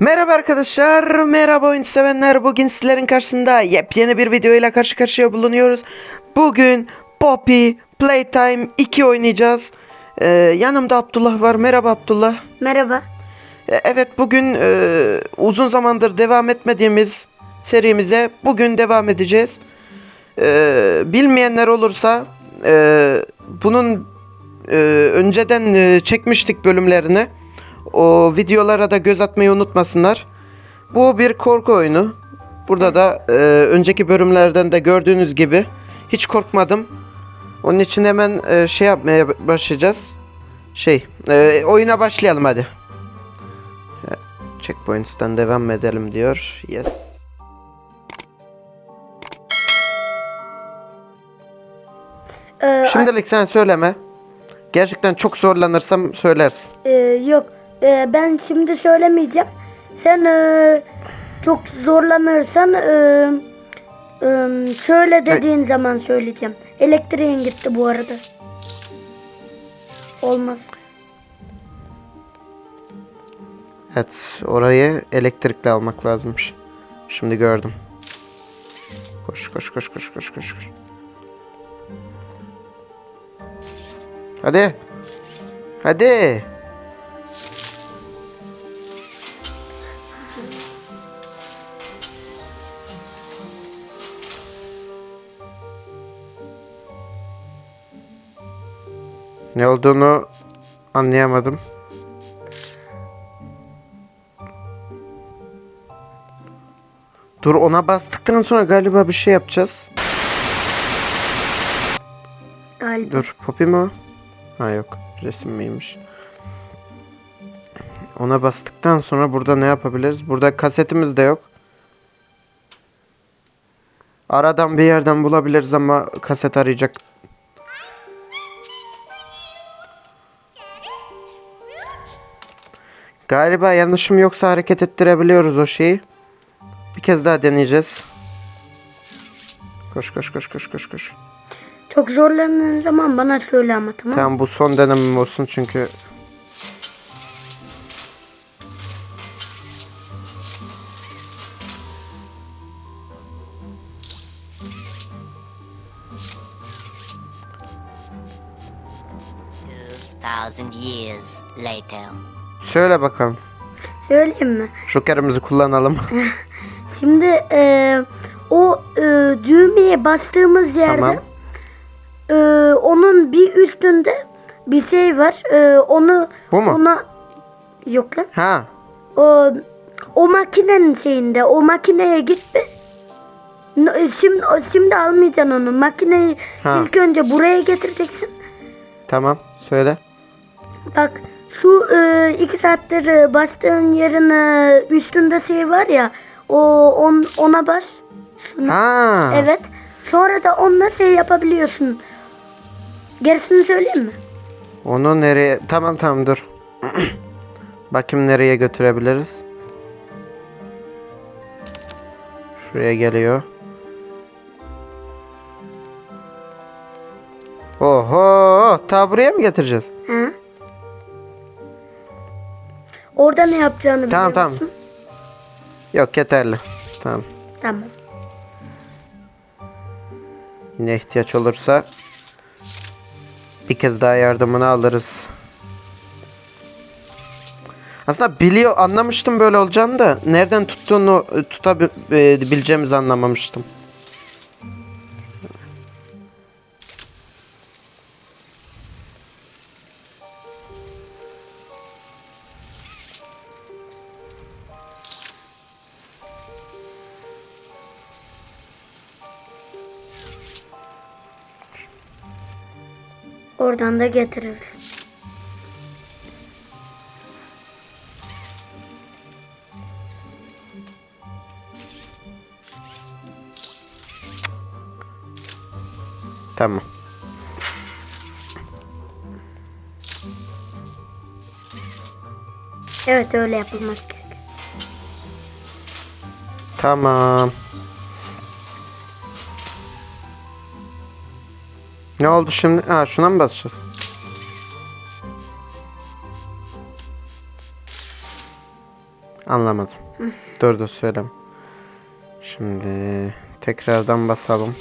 Merhaba arkadaşlar, merhaba oyun sevenler. Bugün sizlerin karşısında yepyeni bir video ile karşı karşıya bulunuyoruz. Bugün Poppy Playtime 2 oynayacağız. Ee, yanımda Abdullah var. Merhaba Abdullah. Merhaba. E, Evet bugün e, uzun zamandır devam etmediğimiz serimize bugün devam edeceğiz. E, bilmeyenler olursa e, bunun e, önceden e, çekmiştik bölümlerini. O videolara da göz atmayı unutmasınlar. Bu bir korku oyunu. Burada da e, önceki bölümlerden de gördüğünüz gibi hiç korkmadım. Onun için hemen e, şey yapmaya başlayacağız. Şey, e, oyuna başlayalım hadi. Checkpoints'tan devam edelim diyor. Yes. Ee, Şimdilik sen söyleme. Gerçekten çok zorlanırsam söylersin. e, yok. E, ben şimdi söylemeyeceğim. Sen e, çok zorlanırsan e, e, şöyle dediğin zaman söyleyeceğim. Elektriğin gitti bu arada. Olmaz. Evet, orayı elektrikle almak lazımmış. Şimdi gördüm. Koş koş koş koş koş koş. koş. Hadi. Hadi. Ne olduğunu anlayamadım. Dur ona bastıktan sonra galiba bir şey yapacağız. Galiba. Dur Poppy mi o? Ha yok resim miymiş? Ona bastıktan sonra burada ne yapabiliriz? Burada kasetimiz de yok. Aradan bir yerden bulabiliriz ama kaset arayacak. Galiba yanlışım yoksa hareket ettirebiliyoruz o şeyi. Bir kez daha deneyeceğiz. Koş koş koş koş koş koş. Çok zorlandığın zaman bana söyle ama tamam? Tamam bu son denemem olsun çünkü Two thousand years later. Söyle bakalım. Söyleyeyim mi? Joker'imizi kullanalım. Şimdi e, o e, düğmeye bastığımız yerde Tamam. e, onun bir üstünde bir şey var. E, onu Bu mu? ona yok lan. Ha. O, o makinenin şeyinde o makineye gitti. N- Şimdi şimdi almayacaksın onu. Makineyi Ha. ilk önce buraya getireceksin. Tamam. Söyle. Bak şu e, iki saattir e, bastığın yerin e, üstünde şey var ya. O on, ona bas. Ha. Evet. Sonra da onunla şey yapabiliyorsun. Gerisini söyleyeyim mi? Onu nereye? Tamam tamam dur. Bakayım nereye götürebiliriz. Şuraya geliyor. Oho, ta buraya mı getireceğiz? Ha? Orada ne yapacağını Tamam, biliyor tamam. musun? Yok yeterli. Tamam. Tamam. Yine ihtiyaç olursa bir kez daha yardımını alırız. Aslında biliyor anlamıştım böyle olacağını da nereden tuttuğunu e, tutabileceğimizi anlamamıştım. Oradan da getiririz. Tamam. Evet öyle yapılması gerek. Tamam. Ne oldu şimdi? Ha şuna mı basacağız? Anlamadım. Dur dur söylem. Şimdi tekrardan basalım.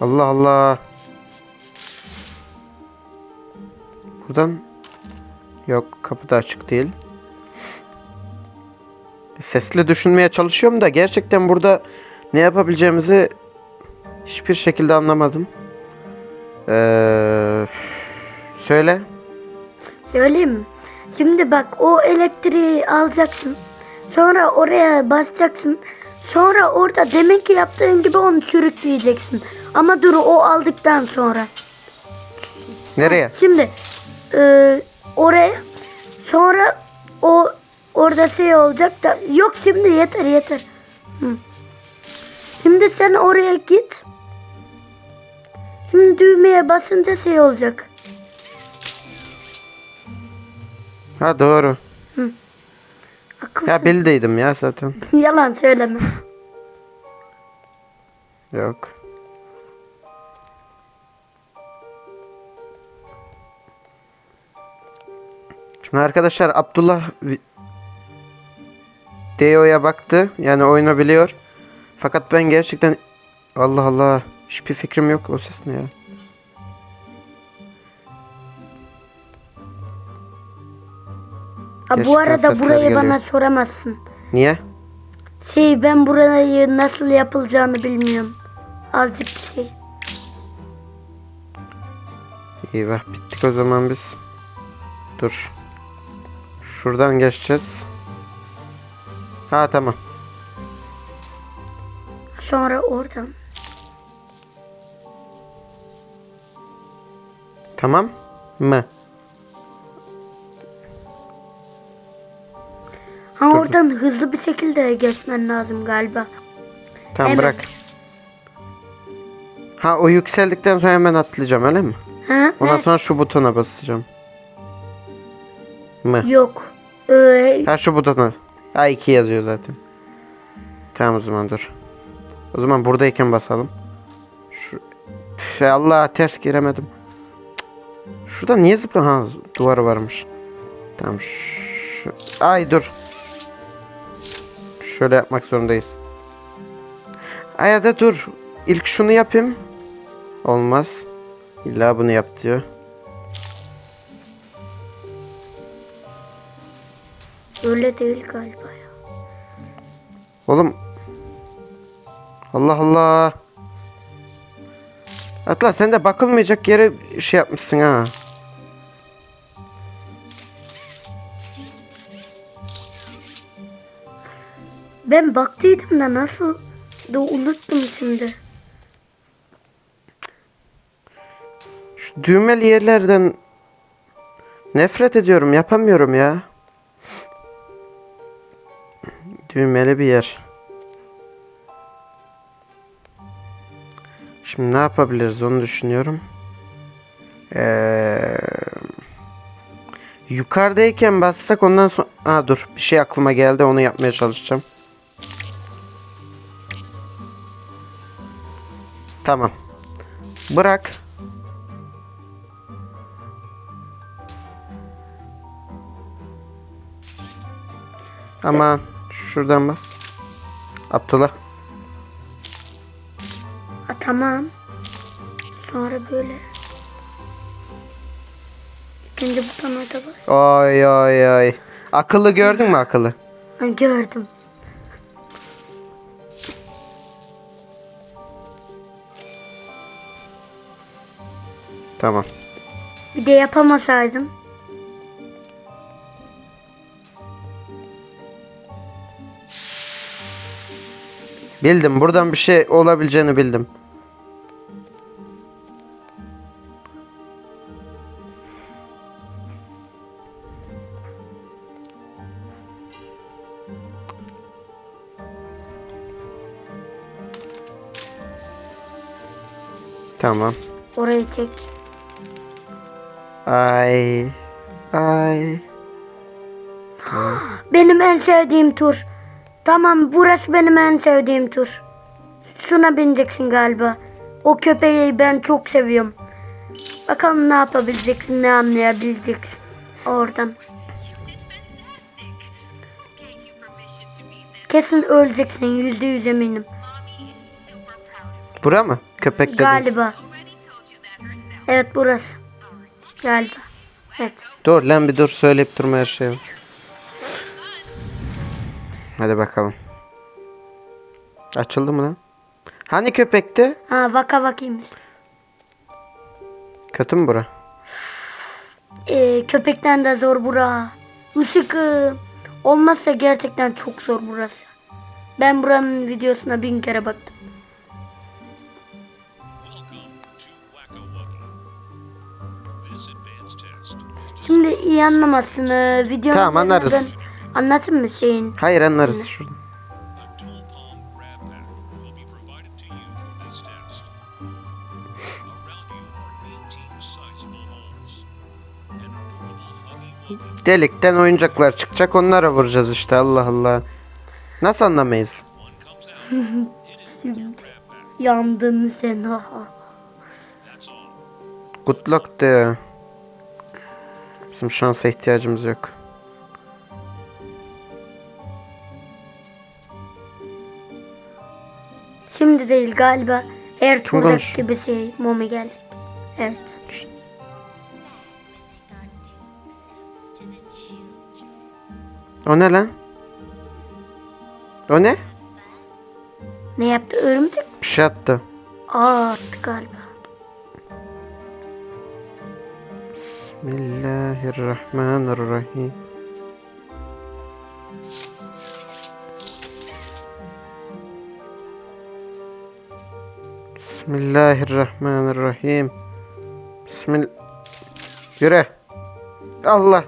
Allah Allah. Buradan yok kapı da açık değil. Sesli düşünmeye çalışıyorum da gerçekten burada ne yapabileceğimizi hiçbir şekilde anlamadım. Ee, söyle. Söyleyeyim mi? Şimdi bak o elektriği alacaksın. Sonra oraya basacaksın. Sonra orada deminki yaptığın gibi onu sürükleyeceksin. Ama dur o aldıktan sonra. Nereye? Şimdi e, oraya sonra o orada şey olacak da yok şimdi yeter yeter. Hı. Şimdi sen oraya git. Şimdi düğmeye basınca şey olacak. Ha doğru. Akıl Ya bildiydim ya zaten. Yalan söyleme. Yok. Şimdi arkadaşlar Abdullah Deo'ya baktı. Yani oyunu biliyor. Fakat ben gerçekten Allah Allah hiçbir fikrim yok o ses ne ya. Ha, bu Gerçekten arada sesler burayı geliyor. bana soramazsın. Niye? Şey ben burayı nasıl yapılacağını bilmiyorum. Azıcık bir şey. İyi bak bittik o zaman biz. Dur. Şuradan geçeceğiz. Ha tamam. Sonra oradan. Tamam mı? Ha Dur, oradan hızlı bir şekilde geçmen lazım galiba. Tamam Evet. bırak. Ha o yükseldikten sonra hemen atlayacağım öyle mi? Ha? Ondan He? sonra şu butona basacağım. Mı? Yok. Ha şu butona. Ha 2 yazıyor zaten. Tamam o zaman dur. O zaman buradayken basalım. Şu... Üf, ya Allah ters giremedim. Şurada niye zıpla? Ha duvar varmış. Tamam şu... Ay dur. Şöyle yapmak zorundayız. Ay da dur. İlk şunu yapayım. Olmaz. İlla bunu yap diyor. Öyle değil galiba ya. Oğlum. Allah Allah. Atla sen de bakılmayacak yere şey yapmışsın ha. Ben baktıydım da nasıl da unuttum şimdi. Şu düğmeli yerlerden nefret ediyorum. Yapamıyorum ya. Düğmeli bir yer. Şimdi ne yapabiliriz onu düşünüyorum. Ee, yukarıdayken bassak ondan sonra... Ha dur bir şey aklıma geldi onu yapmaya çalışacağım. Tamam. Bırak. Aman şuradan bas. Abdullah. Ha, tamam. Sonra böyle. İkinci butona da bas. Oy oy oy. Akıllı gördün mü akıllı? Gördüm. Tamam. Bir de yapamasaydım. Bildim. Buradan bir şey olabileceğini bildim. Tamam. Orayı çek. Ay. Ay. Benim en sevdiğim tur. Tamam burası benim en sevdiğim tur. Şuna bineceksin galiba. O köpeği ben çok seviyorum. Bakalım ne yapabileceksin, ne anlayabileceksin oradan. Kesin öleceksin yüzde yüz eminim. Bura mı? Köpek dedin. Galiba. Evet burası. Galiba. Evet. Dur lan bir dur söyleyip durma her şeyi. Hadi bakalım. Açıldı mı lan? Hani köpekti? Ha vaka vakiymiş. Kötü mü bura? Ee, köpekten de zor bura. Işık olmazsa gerçekten çok zor burası. Ben buranın videosuna bin kere baktım. Şimdi iyi anlamazsın. Ee, videonun Tamam, anlarız. üzerinden Anlatayım mı şeyin? Hayır anlarız şurada. Delikten oyuncaklar çıkacak onlara vuracağız işte Allah Allah. Nasıl anlamayız? Yandın sen. ha. Good luck de. Bizim şansa ihtiyacımız yok. Şimdi değil galiba. Her Kim turda konuş- gibi şey. Momi geldi. Evet. O ne lan? O ne? Ne yaptı? Örümcek Bir şey attı. Aa attı galiba. Bismillahirrahmanirrahim. Bismillahirrahmanirrahim. Bismillah. Yürü. Allah.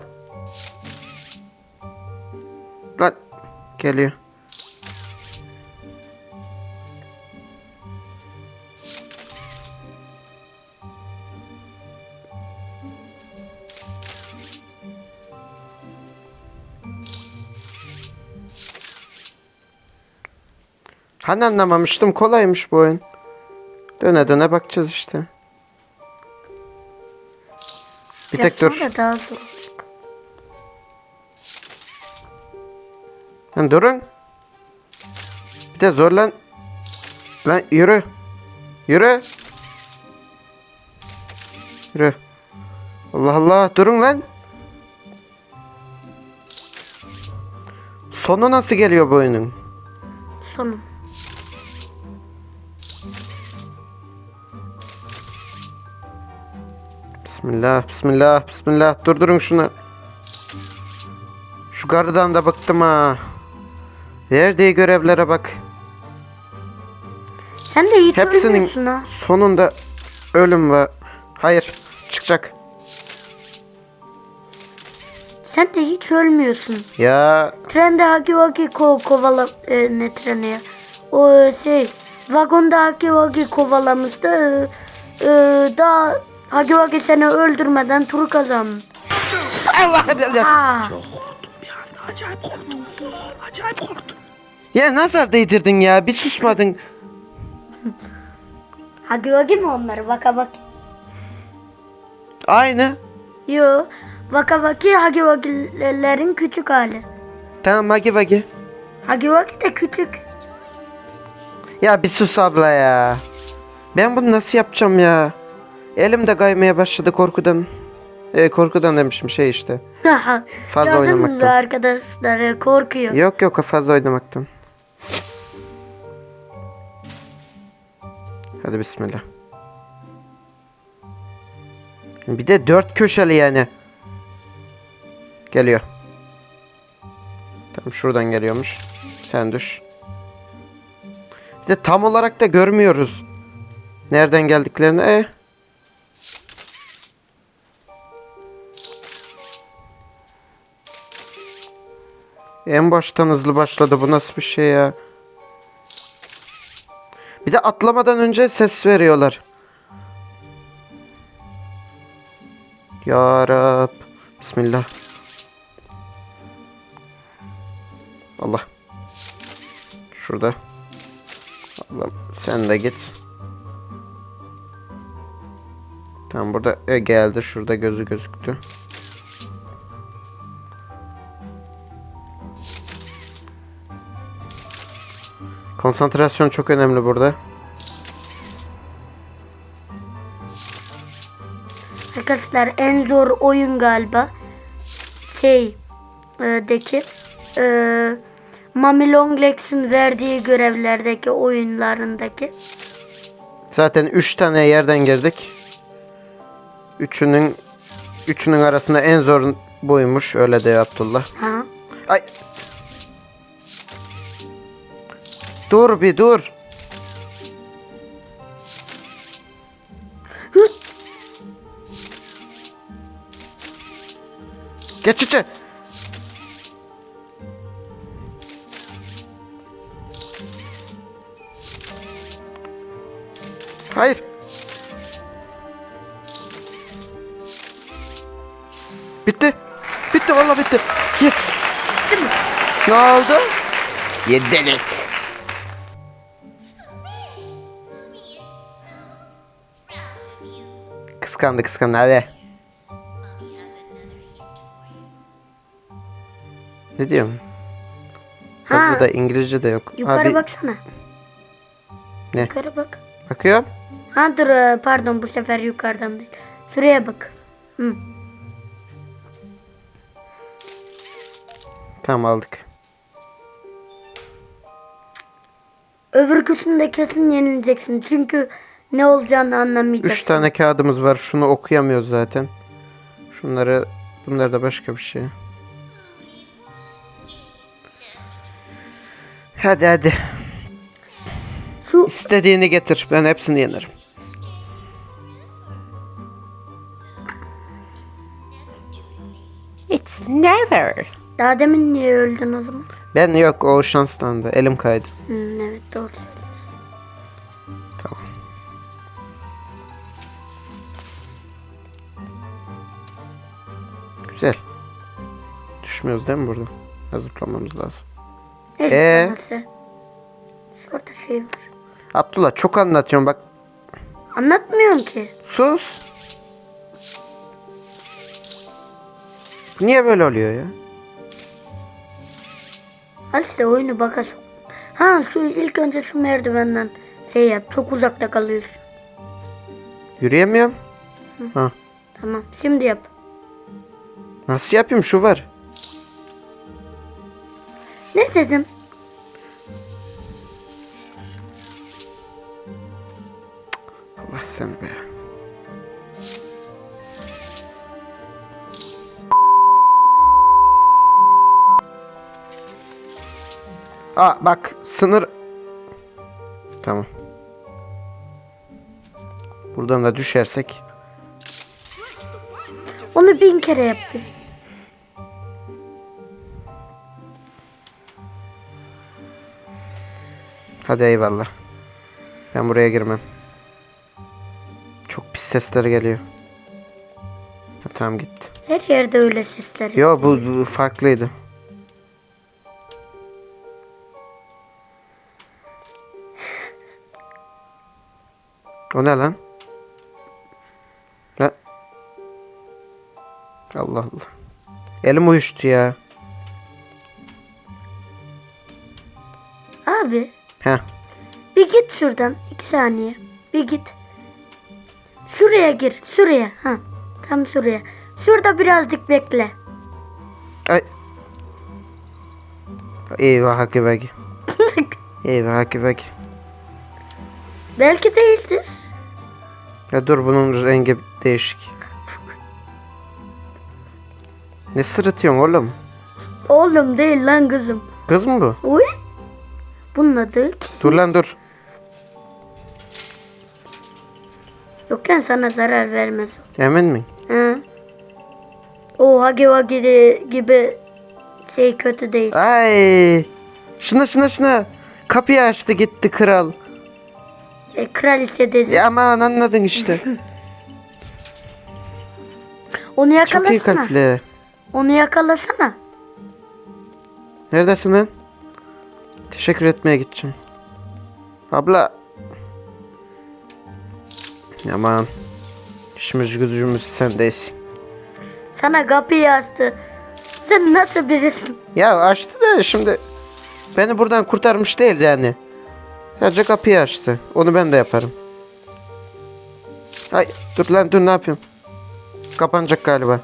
Lan geliyor. Hani anlamamıştım kolaymış bu oyun. Döne döne bakacağız işte. Bir tek dur. Sonra daha. Lan durun. Bir de zor lan. Lan yürü. Yürü. Yürü. Allah Allah durun lan. Sonu nasıl geliyor bu oyunun? Sonu. Bismillah, bismillah, bismillah. Durdurun şunu. Şu garıdan da bıktım ha. Verdiği görevlere bak. Sen de hiç Hepsinin ha. sonunda ölüm var. Hayır, çıkacak. Sen de hiç ölmüyorsun. Ya Trende haki vaki ko kovala e, ne treni ya? O e, şey vagonda haki vaki kovalamıştı. E, e, daha haki vaki seni öldürmeden turu kazandın. Allah Aa, Ya nazar değdirdin ya. Bir susmadın. haki vaki mi onlar? Vaka vaki. Aynı. Yo. Vaka vaki haki vakilerin küçük hali. Tamam magi magi. Haki vaki de küçük. Ya bir sus abla ya. Ben bunu nasıl yapacağım ya? Elim de kaymaya başladı korkudan. E, korkudan demişim şey işte. Fazla Gördünüz mü oynamaktan. arkadaşlar e, korkuyor. Yok yok fazla oynamaktan. Hadi bismillah. Bir de dört köşeli yani. Geliyor. Tamam şuradan geliyormuş. Sen düş. Bir de tam olarak da görmüyoruz. Nereden geldiklerini. E. En baştan hızlı başladı. Bu nasıl bir şey ya? Bir de atlamadan önce ses veriyorlar. Ya Rab. Bismillah. Allah. Şurada. Allah'ım sen de git. Tamam burada e, geldi. Şurada gözü gözüktü. Konsantrasyon çok önemli burada. Arkadaşlar en zor oyun galiba. Şey e, deki e, Mami Longlex'in verdiği görevlerdeki oyunlarındaki. Zaten 3 tane yerden girdik. Üçünün üçünün arasında en zor buymuş öyle de Abdullah. Ha. Ay. Dur bir dur. Geç içe. Hayır. Bitti. Bitti vallahi bitti. Yes. Ne oldu? Yedelik. Kıskandı kıskandı hadi. Ne diyorum? Ha. Yazıda İngilizce de yok. Yukarı Abi baksana. Ne? Yukarı bak. bakıyorum. Ha dur e, pardon bu sefer yukarıdan değil. Şuraya bak. Hı. Tamam aldık. Öbür kısımda kesin yenileceksin. Çünkü ne olacağını anlamayacaksın. Üç tane kağıdımız var. Şunu okuyamıyoruz zaten. Şunları bunlar da başka bir şey. Hadi hadi. Su İstediğini getir. Ben hepsini yenerim. It's never. daha demin niye öldün o zaman? Ben yok o şanslandı. Elim kaydı. Hı, evet doğru. Düşmüyoruz değil mi burada? Ha, Zıplamamız lazım. Ne Ee? zıplaması? Şurada şey var. Abdullah çok anlatıyorum bak. Anlatmıyorum ki. Sus. Niye böyle oluyor ya? Al işte oyunu baka sok. Ha şu ilk önce şu merdivenden şey yap. Çok uzakta kalıyorsun. Yürüyemiyorum. Ha. Tamam şimdi yap. Nasıl yapayım şu var. Ne dedim? Allah seni be. Aa bak sınır. Tamam. Buradan da düşersek. Onu bin kere yaptım. Hadi eyvallah. Ben buraya girmem. Çok pis sesler geliyor. Ha, tamam gitti. Her yerde öyle sesler. Yo bu, bu farklıydı. O ne lan? Lan. Allah Allah. Elim uyuştu ya. Heh. bir git şuradan. iki saniye. Bir git. Şuraya gir. Şuraya. Ha. Tam şuraya. Şurada birazcık bekle. Ay. Eyvah haki baki. Eyvah haki baki. Belki değildir. Ya dur bunun rengi değişik. Ne sırıtıyorsun oğlum? Oğlum değil lan kızım. Kız mı bu? Uy. Bunun adı Dur lan dur. Yok lan sana zarar vermez. Emin mi? Ha. O Hagi Wagi de- gibi şey kötü değil. Ay. Şuna şuna şuna. Kapıyı açtı gitti kral. E, kraliçe dedi. Ya aman anladın işte. Onu Çok iyi yakalasana. kalpli. Onu yakalasana. Neredesin lan? Teşekkür etmeye gideceğim. Abla. Aman. İşimiz gücümüz sendeyiz. Sana kapıyı açtı. Sen nasıl birisin? Ya açtı da şimdi beni buradan kurtarmış değil yani. Sadece kapıyı açtı. Onu ben de yaparım. Ay dur lan dur ne yapıyorum? Kapanacak galiba.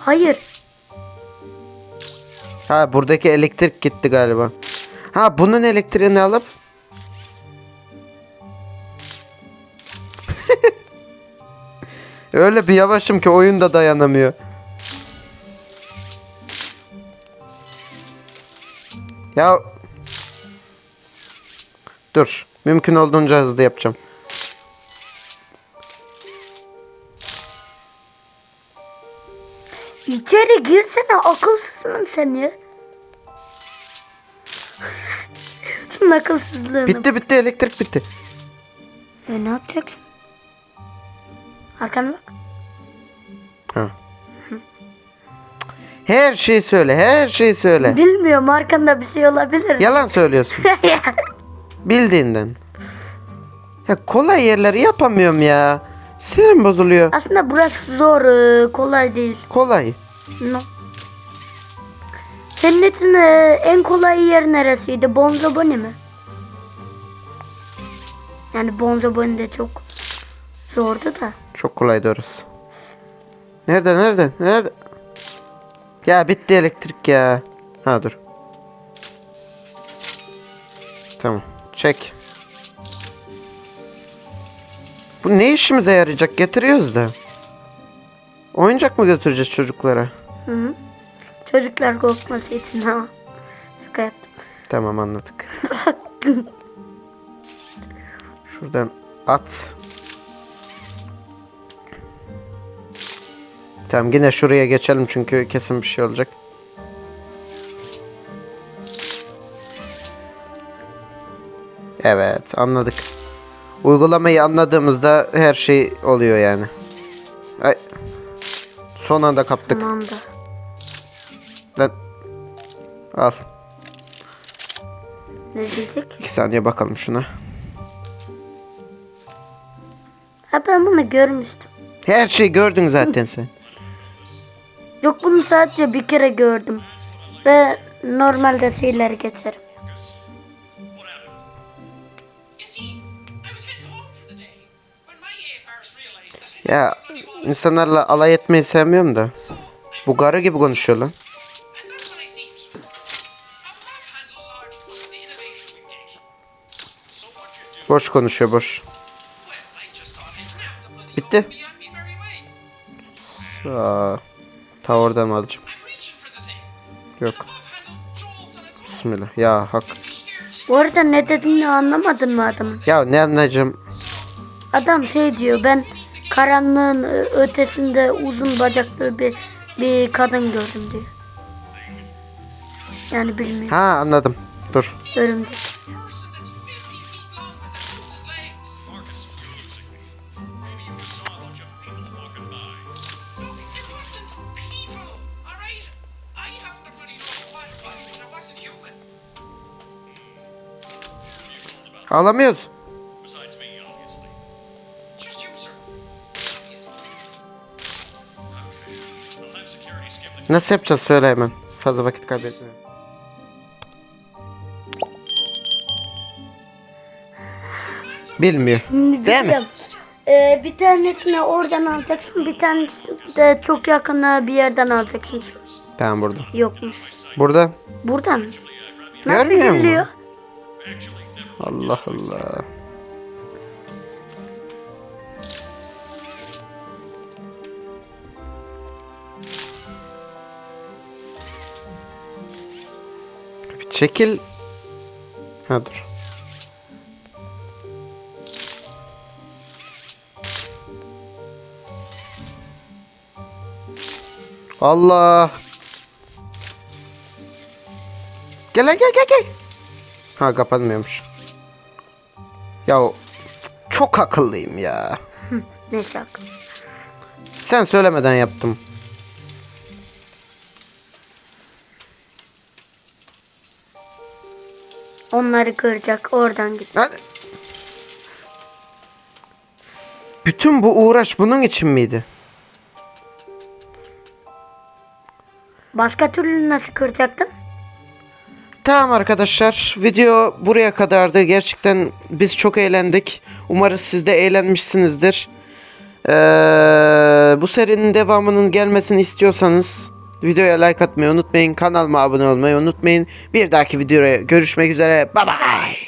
Hayır. Ha buradaki elektrik gitti galiba. Ha bunun elektriğini alıp Öyle bir yavaşım ki oyun da dayanamıyor. Ya Dur. Mümkün olduğunca hızlı yapacağım. İçeri girsene akılsız mısın? Şunun akılsızlığını. Bitti bitti elektrik bitti. E ne yapacaksın? Arkana bak. Ha. Her şeyi söyle, her şeyi söyle. Bilmiyorum arkanda bir şey olabilir. Yalan söylüyorsun. Bildiğinden. Ya kolay yerleri yapamıyorum ya. Sinirim bozuluyor. Aslında burası zor, e, kolay değil. Kolay. No. Senin için e, en kolay yer neresiydi? Bonzoboni mi? Yani Bonzoboni de çok zordu da. Çok kolaydı orası. Nerede nerede nerede? Ya bitti elektrik ya. Ha dur. Tamam. Çek. Bu ne işimize yarayacak? Getiriyoruz da. Oyuncak mı götüreceğiz çocuklara? Hı -hı. Çocuklar korkması için ha. Şaka yaptım. Tamam anladık. Şuradan at. Tamam yine şuraya geçelim çünkü kesin bir şey olacak. Evet anladık. Uygulamayı anladığımızda her şey oluyor yani. Ay. Son anda kaptık. Tamam da. Lan. Al. Ne diyecek? İki saniye bakalım şuna. Ha ben bunu görmüştüm. Her şeyi gördün zaten sen. Yok bunu sadece bir kere gördüm. Ve normalde şeyleri geçerim. Ya insanlarla alay etmeyi sevmiyorum da. Bu garı gibi konuşuyor lan. Boş konuşuyor boş. Bitti. Aa, ta oradan mı alacağım? Yok. Bismillah. Ya hak. Bu arada ne dediğini anlamadın mı adamın? Ya ne anlayacağım? Adam şey diyor ben karanlığın e, ötesinde uzun bacaklı bir bir kadın gördüm diyor. Yani bilmiyorum. Ha anladım. Dur. Örümcek. The Nasıl yapacağız söyle hemen. Fazla vakit kaybetmeyelim. Bilmiyor. Değil mi? Ee, bir tanesini oradan alacaksın, bir tanesini de çok yakın bir yerden alacaksın. Tamam burada. Yokmuş. Burada. Buradan. Nasıl Görmüyor musun? Allah Allah. Bir çekil. Ha dur. Allah. Gel gel gel gel. Ha kapanmıyormuş. Ya çok akıllıyım ya. Ne şaka. Sen söylemeden yaptım. Onları kıracak. Oradan git. Hadi. Bütün bu uğraş bunun için miydi? Başka türlü nasıl kıracaktın? Tamam arkadaşlar video buraya kadardı. Gerçekten biz çok eğlendik. Umarız siz de eğlenmişsinizdir. Ee, bu serinin devamının gelmesini istiyorsanız videoya like atmayı unutmayın. Kanalıma abone olmayı unutmayın. Bir dahaki videoya görüşmek üzere. Bye bye.